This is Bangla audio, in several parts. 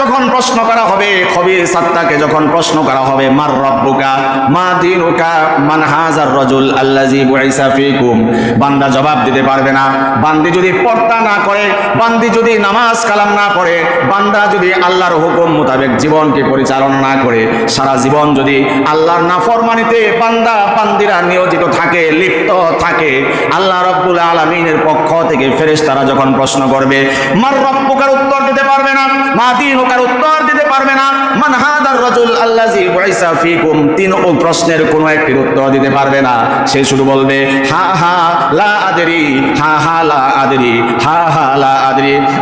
যখন প্রশ্ন করা হবে খবি সাত্তাকে যখন প্রশ্ন করা হবে, মার রব্বুকা, মা দিনুকা, মান হাজার রজুল আল্লাজি বুইসা ফিকুম। বান্দা জবাব দিতে পারবে না। বান্দি যদি পর্দা না করে, বান্দি যদি নামাজ কালাম না পড়ে, বান্দা যদি আল্লাহর হুকুম মোতাবেক জীবনকে পরিচালনা না করে, সারা জীবন যদি আল্লাহর নাফরমানিতে বান্দা, বান্দিরা নিয়োজিত থাকে, লিপ্ত থাকে, আল্লাহ রব্বুল আলমিনের পক্ষ থেকে ফেরেশতারা যখন প্রশ্ন করবে, মার রব্বুকার উত্তর দিতে পারবে না মা দিনুকার উত্তর দিতে পারবে না। মান হাদার রাজুল আল্লাজি প্রশ্নের কোনো একটির উত্তর দিতে পারবে না। সে শুধু বলবে, হা হা, লা হা হা হা হা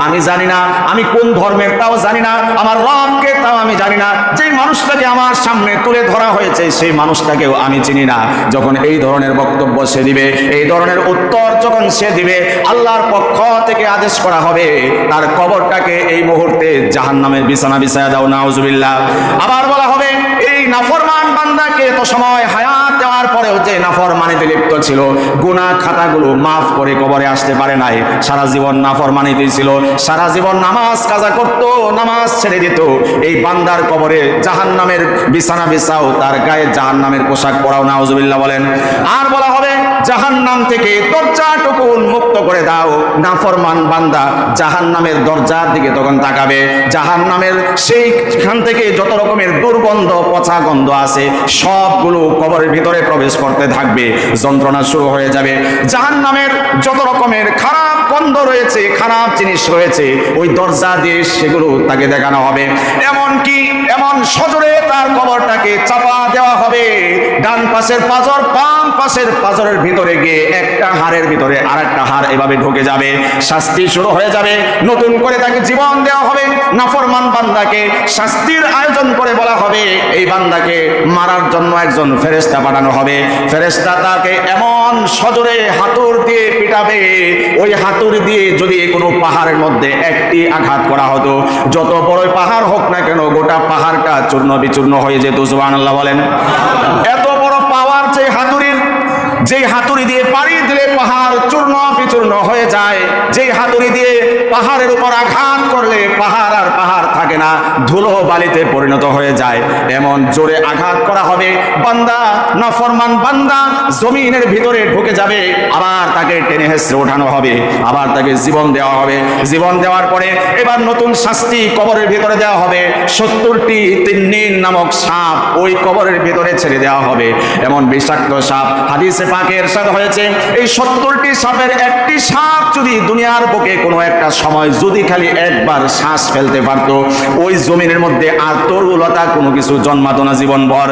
আমি জানি না, আমি কোন ধর্মের তাও জানি না, আমার রবকে তাও আমি জানি না। যেই মানুষটাকে আমার সামনে তুলে ধরা হয়েছে, সেই মানুষটাকেও আমি চিনি না। যখন এই ধরনের বক্তব্য সে দিবে, এই ধরনের উত্তর যখন সে দিবে, আল্লাহর পক্ষ থেকে আদেশ করা হবে, তার কবরটাকে এই মুহূর্তে জাহান্নামের বিছানা বিছায়া দাও নাউজুবিল্লাহ। আবার বলা হবে এই নাফরমান বান্দাকে তো সময় দেওয়ার পরেও যে নাফরমানিতে লিপ্ত ছিল গুনাহ খাতাগুলো মাফ করে কবরে আসতে পারে নাই। সারা জীবন নাফরমানিতে ছিল, সারা জীবন নামাজ কাজা করত, নামাজ ছেড়ে দিত। এই বান্দার কবরে জাহান্নামের বিছানা বিছাও, তার গায়ে জাহান্নামের পোশাক পরাও নাউজুবিল্লাহ বলেন। আর বলা হবে, জাহান্নাম থেকে দরজাটুকু উন্মুক্ত করে দাও। নাফরমান বান্দা জাহান্নামের দরজার দিকে তখন তাকাবে। জাহান জাহান্নামের সেইখান থেকে যত রকমের দুর্গন্ধ, পচা গন্ধ আছে, সবগুলো কবরের ভিতরে প্রবেশ করতে থাকবে, যন্ত্রণা শুরু হয়ে যাবে। জাহান নামের যত রকমের খারাপ গন্ধ রয়েছে, খারাপ জিনিস রয়েছে, ওই দরজা দিয়ে সেগুলো তাকে দেখানো হবে। এমন কি এমন সজরে তার কবরটাকে চাপা দেওয়া হবে। ডান পাশের পাজর, বাম পাশের পাজরের ভিতরে গিয়ে একটা হাড়ের ভিতরে আর একটা হাড় এভাবে ঢুকে যাবে, শাস্তি শুরু হয়ে যাবে। নতুন করে তাকে জীবন দেওয়া হবে, নাফরমান বান্দাকে শাস্তির আয়োজন করে বলা হবে। এই বান্দাকে মারার জন্য একজন ফেরেস্তা পাঠানো হবে। ফেরেস্তা তাকে এমন সজোরে হাতুর দিয়ে পিটাবে, ওই হাতুর দিয়ে যদি কোনো পাহাড়ের মধ্যে একটি আঘাত করা হতো, যত বড় পাহাড় হোক না কেন, গোটা পাহাড়টা চূর্ণ বিচূর্ণ হয়ে যেত, সুবহানাল্লাহ বলেন। এত বড় পাওয়ার যে হাতুড়ির যেই হাতুড়ি দিয়ে পাড়ি দিলে পাহাড় চূর্ণ বিচূর্ণ হয়ে যায়, যেই হাতুড়ি দিয়ে পাহাড়ের উপর আঘাত করলে পাহাড় আর পাহাড় থাকে না, ধুলো বালিতে পরিণত হয়ে যায়। এমন জোরে আঘাত করা হবে, বান্দা, নফরমান বান্দা জমিনের ভিতরে ঢুকে যাবে, আবার তাকে টেনে হেসড়ে ওঠানো হবে, আবার তাকে জীবন দেওয়া হবে। জীবন দেওয়ার পরে এবার নতুন শাস্তি কবরের ভিতরে দেওয়া হবে, সত্তরটি তিন্নিন নামক সাপ ওই কবরের ভিতরে ছেড়ে দেওয়া হবে। এমন বিষাক্ত সাপ হাদিসে পাকের সাথে হয়েছে। এই সত্তরটি সাপের একটি সাপ যদি দুনিয়ার বুকে কোনো একটা সময় যদি খালি একবার শ্বাস ফেলতে পারতো, ওই জমিনের মধ্যে আর তরুলতা কোনো কিছু না জীবনভর।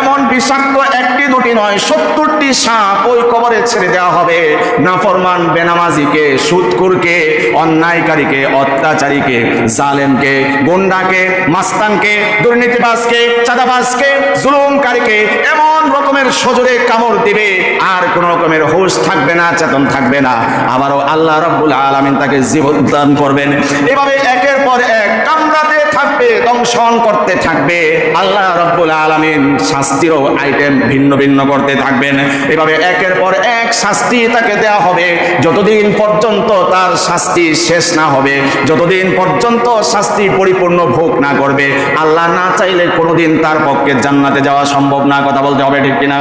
এমন বিষাক্ত একটি দুটি নয়, সত্তরটি সাপ ওই কবরে ছেড়ে দেওয়া হবে। নাফরমান, বেনামাজিকে সুদকুরকে অন্যায়কারীকে, অত্যাচারীকে, জালেমকে, গুন্ডাকে, মাস্তানকে, দুর্নীতিবাজকে, চাঁদাবাজকে, জুলুমকারীকে এমন রকমের সজোরে কামড় দিবে। আর কোন রকমের হুশ থাকবে না, চেতন থাকবে না। আবারও আল্লাহ রব্বুল আলমিন তাকে জীবন দান করবেন। এভাবে একের পর এক কামড়াতে থাকবে, দংশন করতে থাকবে। আল্লাহ রব্বুল আলমিন শাস্তিরও আইটেম ভিন্ন ভিন্ন করতে থাকবেন। এভাবে একের পর এক শাস্তি তাকে দেওয়া হবে। যতদিন পর্যন্ত তার শাস্তি শেষ না হবে, যতদিন পর্যন্ত শাস্তি পরিপূর্ণ ভোগ না করবে, আল্লাহ না চাইলে কোনোদিন তার পক্ষে জান্নাতে যাওয়া সম্ভব না। কথা বলতে হবে ঠিক কিনা?